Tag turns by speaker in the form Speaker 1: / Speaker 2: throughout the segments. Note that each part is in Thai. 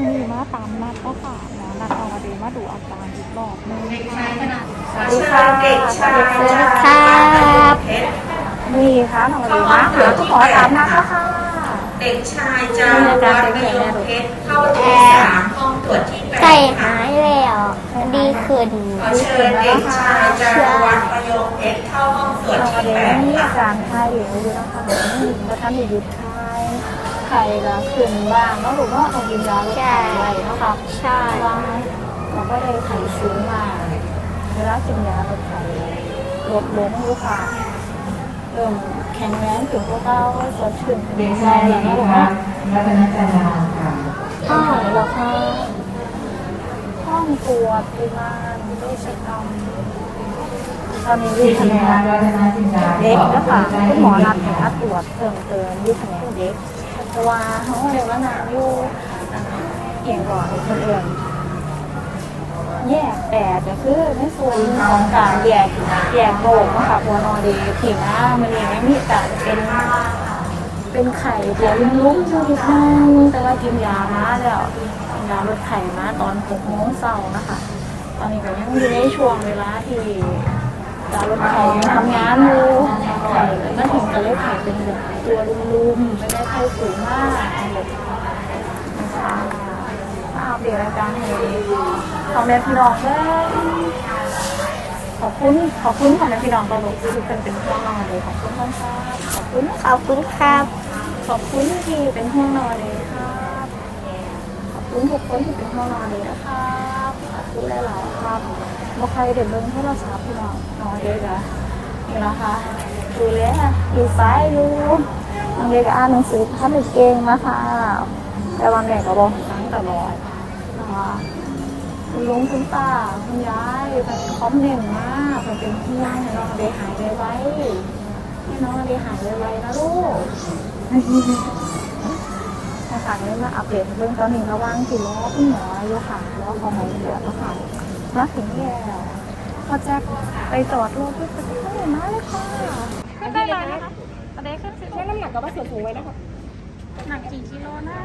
Speaker 1: มีมาตามนัดก็ค่ะหมอนัดเอามาดูมาดูอาการอีกรอบนึง
Speaker 2: สวัสดีค่ะเด็กชาย
Speaker 3: สวัสดีครับ
Speaker 1: นี่ค่ะหมองดีมาหาก็ขอตามนัดก็ค่ะ
Speaker 2: เด็กชายจารวัฒน์ประโยคเพชรเข้าที่สามห้องตรวจที่แป
Speaker 3: ไก่
Speaker 2: ด
Speaker 3: หายแล้วดีขึ้น
Speaker 2: ขอเชิญเด็กชายจารวัฒน์ประโยคเพชรเข้าห้องตรวจที่แปด
Speaker 1: นี่อา
Speaker 2: ค่ะ
Speaker 1: การไข้อยู่อยู่นะคะท่านหยุดไข้ ไข้ละขึ้นบ้างแล้วหรือว่าต้องกินยาลดไข้ไว้นะคะ
Speaker 3: ใช่
Speaker 1: ว่าเราก็เลยไข้สูงมากเวลากินยาลดไข้ลดลงลูกค่ะเริ่มแข็งแรงถึงพวกเราสดชื่นดีใจแล้วนะลูกนะ
Speaker 4: รัตนจันทราค่ะ
Speaker 1: ข้าวแล้วค่ะห้องตรวจปริมาณเวชกรรมตอนนี้อยู่แผนก
Speaker 4: รัตนจินดา
Speaker 1: เด็กแล้วค่ะคุณหมอนัดให้มาตรวจเพิ่มเติมอยู่แผนกเด็ก เพราะว่าเขาเรียกว่านางอยู่เอียงก่อนคนอื่นแยกแปดก็คือในส่วนของการแยกแยกโรคนะคะบัวนอนดีถิงอะมันยังไม่มีการเป็นเป็นไข่ตัวลุ้มๆอยู่นิดนึงแต่ว่ากินยามาแล้วกินยาลดไข่มาตอนหกโมงเช้านะคะ ตอนนี้ก็ยังอยู่ในช่วงเวลาที่ ข่ยังทำงานอยู่ไข่ก็ถึงจะได้ไข่เป็นแบบตัวลุมๆไม่ได้ไข่สูงมากแบบนะคะมาอัปเดตอาการให้พ่อแม่พี่น้องได้ขอบคุณขอบคุณพ่อแม่พี่น้องตลอดที่เป็นเป็นห่วงเราเลยขอบคุณมากครับขอบคุณ
Speaker 3: ขอบคุณครับ
Speaker 1: ขอบคุณที่เป็นห่วงนอนเลยครับขอบคุณทุกคนที่เป็นห่วงนอนเลยนะครับขอบคุณหลายๆครับ บ่ใครเด็ดเบิ้งโทรศัพท์พี่น้องน้อนเลยนะนี่นะคะดูเลยค่ะดูซ้ายดูน้องเด็กอ่านหนังสือท่านเกเก่งนะคะแต่วันแม่ก็บอกทั้งตลอดนะคะคุณลุงคุณป้าคุณยายเป็นคอมเมนต์มากเป็นเป็นห่วงให้น้องเด็กหายไวๆให้น้องเด็กหายไวๆนะลูกนะคะเลยมาอัปเดตเบื้องต้นนี้ระหว่างที่ล้อคุณหมออยู่ค่ะล้อของหมอเดือดนะ คะมาถึงแล้วพอแจ็คไปจอดรถที่สถานีมาเลยค่ะขึ้นได้เลยนะคะอะไรขึ้นสิบน้ำหนักกับว่าส่วนสูงไว้นะคะหนักกี่กิโลนะ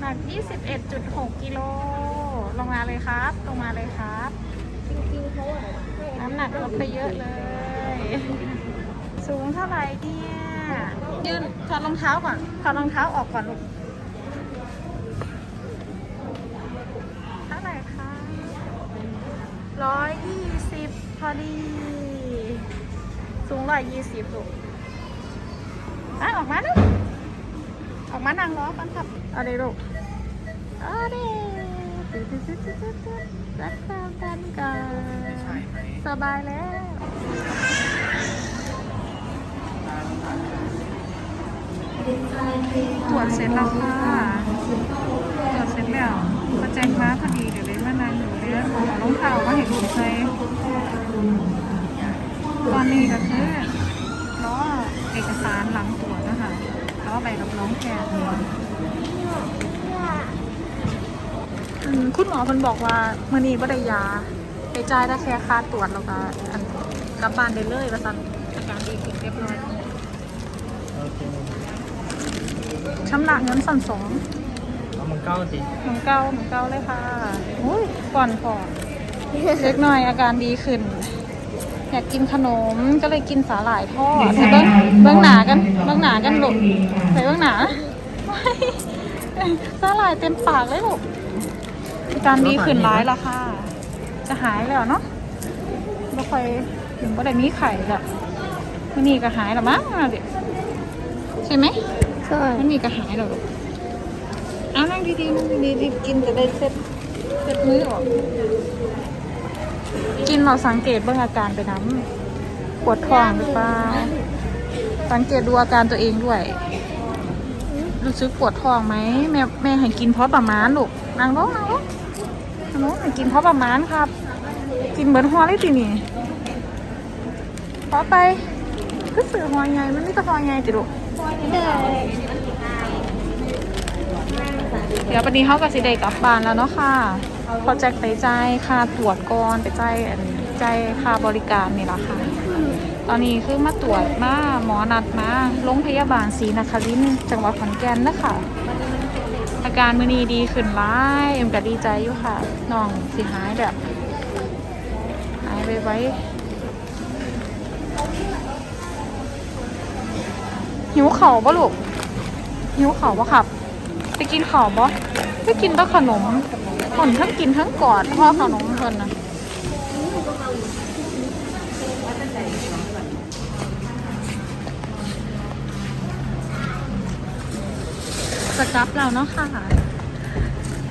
Speaker 1: หนัก 21.6 กิโล ลงมาเลยครับ ลงมาเลยครับจริงๆเขาอะน้ำหนักลดไปเยอะเลย สูงเท่าไหร่เนี่ย ยืนถอดรองเท้าก่อน ถอดรองเท้าออกก่อนลูกเท่าไหร่คะ ร้อยยี่สิบพอดี สูงร้อยยี่สิบลูกอะออกมาลูกออกมานั่งล้อกันครับเอาเลยลูกเอาดิตึ๊ดตึ๊ดตึ๊ดตึ๊ดตึ๊ดตึ๊ดรักษากันกันสบายแล้วตรวจเสร็จแล้วค่ะตรวจเสร็จแล้วก็แจ้งมาพอดี งเอารองเท้ามาเห็นลูกใส่ตอนนี้ก็คือล้อเอกสารหลังตรวจนะคะล้อใบรับรองแพทย์อืมคุณหมอมันบอกว่ามื่อนี้บ่ได้ยาไปจ่ายได้แค่ค่าตรวจแล้วก็อันกลับบ้านได้เลยว่าสันอาการดีขึ้นเรียบร้อยชำระเงินสั่นสอง
Speaker 5: เอามันเก้าสิ
Speaker 1: หนึ่งเก้าหนึ่งเก้าเลยค่ะอุ้ยก่อนพอ เล็กหน่อยอาการดีขึ้น อยากกินขนมก็เลยกินสาหร่ายทอดใส่เบิ้งเบิ้งหนากันเบิ้งหนากันลูกใส่เบิ้งหนาไม่สาหร่ายเต็มปากเลยลูกอาการดีขึ้นร้ายแล้วค่ะ จะหายแล้วเนาะไม่ค่อยถึงว่าได้มีไข่แล้ววันนี้ก็หายแล้วมั้งเอาดิใช่ไหม
Speaker 3: ใช่
Speaker 1: มันมีกระหายเหรอลูกอ้าวนั่งดีๆนั่งดีๆรีบกินจะได้เซ็ตเซ็ตมื้อออก กินเราสังเกตเบื้องอาการไปน้ำปวดท้องหรือเปล่าสังเกตดูอาการตัวเองด้วย รู้สึกปวดท้องไหมแม่แม่ให้กินเพราะประมาณลูกนางร้องนางร้องนางร้องให้กินเพราะประมาณครับ กินเหมือนฮอเลยทีนี่พอไปก็สื่อฮอไงมันไม่ตะฮอไงติลูกเดี๋ยววันนี้เขากับสิเดกลับบ้านแล้วเนาะค่ะ พอแจ็คไปใจายค่าตรวจก่อนไปใจายอันใจายค่าบริการนี่แหละค่ะตอนนี้คือมาตรวจมาหมอนัดมาโรงพยาบาลศรีนครินทร์จังหวัดขอนแก่นนะคะอาการมือนีดีขึ้นหลายเอ็มก็ดีใจอยู่ค่ะน้องสิหายแบบหายไปไว้หิวเข่าวปะลูกหิวเข่าวปะครับ ไปกินข่าวปะ ไปกินแตะขนมผนทั้งกินทั้งกอดพ่อขนมเพิ่นนะสครับแล้วเนาะค่ะ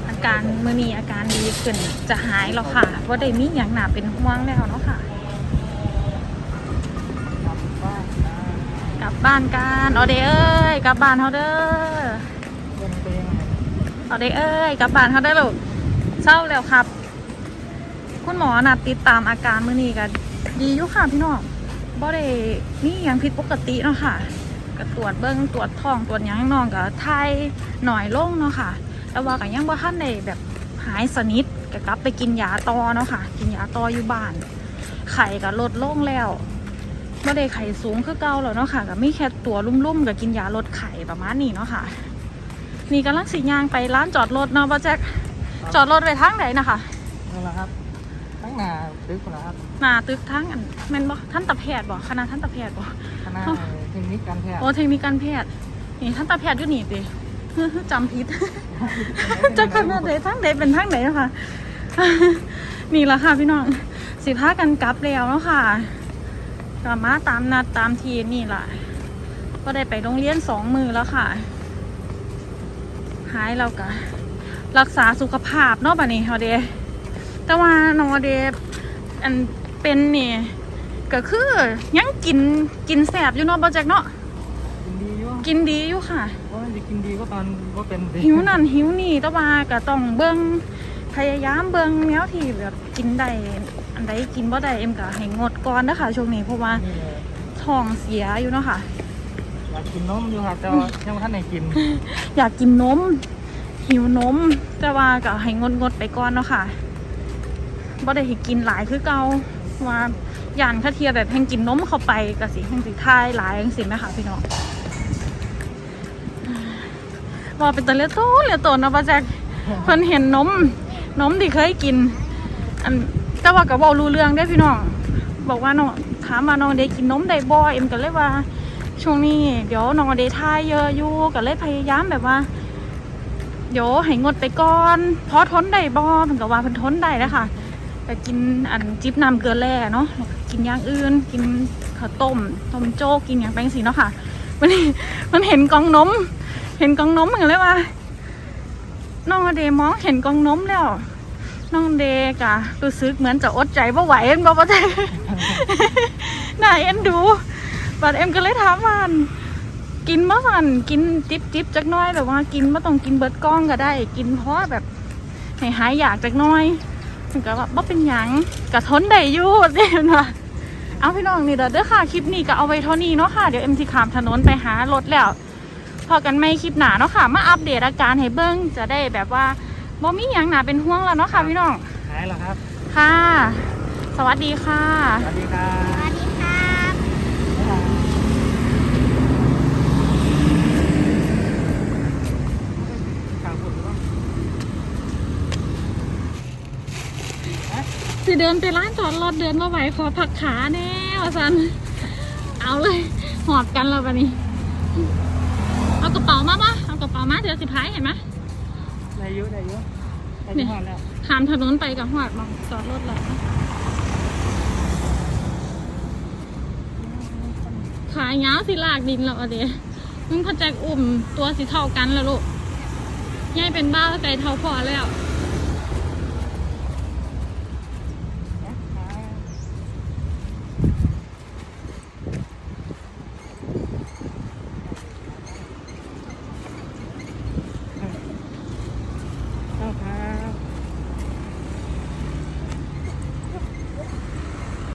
Speaker 1: อาการมือนีอาการดีขึ้นจะหายแล้วค่ะว่าได้มีอย่างหนาเป็นห่วงแล้วเนาะค่ะ กลับบ้านกันเอาเด้เอ้ยกลับบ้านเขาเด้อ เอาเด้เอ้ยกลับบ้านเขาเด้อลูกเศร้าแล้วครับ คุณหมอนัดติดตามอาการมือนี้กันดีอยู่ค่ะพี่น้องบ่ได้มีอหย่างผิดปกติเนาะค่ะก็ตรวจเบิ้งตรวจท้องตรวจยังน้องก็ไทยหน่อยลงเนาะค่ะแต่ว่าก็ยังบ่ทันได้แบบหายสนิทก็กลับไปกินยาต่อเนาะค่ะ กินยาต่ออยู่บ้าน ไข่ก็ลดลงแล้วบ่ได้ไข่สูงคือเก่าแล้วเนาะค่ะก็มีแค่ตัวลุ่มๆกับกินยาลดไข่ประมาณนี้เนาะค่ะ นี่กำลังสิย่างไปร้านจอดรถเนาะบ่แจ๊กจอดรถไปทางไหนนะคะ
Speaker 5: นั่นแหละครับทั้งหนาตึกคนละครับ
Speaker 1: หน้าตึกทางอันแม่นบ่ท่านตะแพทย์บ่คณะท่านตะแพทย์บ่
Speaker 5: คณะเทคนิคการแพทย์
Speaker 1: โอ้เทคนิคการแพทย์นี่ท่านตาแพทย์อยู่นี่ติจำผิดจะขนาดไหนทั้งไหนเป็นทั้งไหนเนาะค่ะนี่แหละค่ะพี่น้องสิพากันกลับแล้วเนาะค่ะกลับมาตามนัดตามทีนี่แหละก็ได้ไปโรงเรียนสองมือแล้วค่ะ หายแล้วก็รักษาสุขภาพเนาะบัดนี้เฮาเดแต่ว่าน้องเดอันเป็นนี่ก็คือยังกินกินแสบอยู่เนาะบ่แจ็คเนาะ
Speaker 5: กินดีอยู่
Speaker 1: กินดีอยู่ค่ะ
Speaker 5: เพราะมันจะกินดีก็ตอนว่าเป็นดี
Speaker 1: หิวนั่นหิวนี่แต่ว่าก็ต้องเบิ่งพยายามเบิ่งแนวที่แบบกินได้อันใดกินบ่ได้เอ็มก็ให้งดก่อนนะคะช่วงนี้เพราะว่า
Speaker 5: นี่เลย
Speaker 1: ท้องเสียอยู่เนาะค่ะ
Speaker 5: อยากกินนมอยู่ครับแต่ว่ายังไม่ทันไหนกิน
Speaker 1: อยากกินนม หิวนม แต่ว่าก็ให้งดงดๆไปก่อนเนาะค่ะบ่ได้ให้กินหลายคือเก่าว่าย่านคาเทียแบบแห่งกินนมเข้าไปก็สิแห่งสิทายหลายจังซี่แม่ค่ะพี่น้องว่าเป็นตะเลือดโตเลือดโตเนาะป้าแจ๊คเพิ่นเห็นนมนมที่เคยกิน อันแต่ว่าก็เว้ารู้เรื่องได้อพี่น้อง บอกว่าน้องถามว่าน้องเดกินนมได้บ่เอ็มก็เลยว่า ช่วงนี้เดี๋ยวน้องเดทายเยอะอยู่ก็เลยพยายามแบบว่า เดี๋ยวให้งดไปก่อนเพราะทนได้บ่เพิ่นก็ว่าเพิ่นทนได้แล้วค่ะแต่กินอันจิบน้ำเกลือแร่เนาะกินอย่างอื่น กินข้าวต้มต้มโจ๊กกินอย่างแปลงสีเนาะค่ะวันมันเห็นกองนม เห็นกองนมเหมือนเลยว่าน้องเดมองเห็นกองนมแล้วน้องเดกะรู้สึกเหมือนจะอดใจบ่ไหวเอ็นบ่บ่ใจน่าเอ็นดู บัดเอ็มก็เลยถามว่ากินมะสันกินจิบจิบจักหน้อยแบบว่ากินไม่ต้องกินเบิดกล้องก็ได้ กินเพราะแบบให้หายอยากจักหน้อยมันก็ว่าบ่เป็นหยังกะทนได้อยู่เด้นะเอาพี่น้องนี่เด้อเด้อค่ะคลิปนี้ก็เอาไว้เท่านี้เนาะค่ะเดี๋ยวเอ็มสิขามถนนไปหารถแล้วพอกันไม่คลิปหนาเนาะค่ะ มาอัปเดตอาการให้เบิ้งจะได้แบบว่าบ่มีหยังหนาเป็นห่วงแล้วเนาะค่ะพี่น้อง
Speaker 5: หายแล้วครับ
Speaker 1: ค่ะ สวัสดีค่ะ
Speaker 5: สวัสดีครับ
Speaker 3: สวัสดีครับ
Speaker 5: ข้างคุณหรือเปล่า
Speaker 1: สิ เดินไปร้านจอดรถเดินมาไหวขอผักขาแน่วะสันเอาเลยหอบกันแล้วปะนี่เอากระเป๋ามาปะเอากระเป๋ามาเดี๋ยวสิพายเห็นไหม
Speaker 5: ได้อยุ่ได้อยุ่ได้
Speaker 1: นี่
Speaker 5: ที่ห้องแล้ว
Speaker 1: ข้ามถนนไปกับหอดมาจอดรถแล้วขายยาวสิลากดินแล้วอะเดะมึงพอแจกอุ่มตัวสิเท่ากันแล้วลูกยายเป็นบ้าใจเท่าพอแล้ว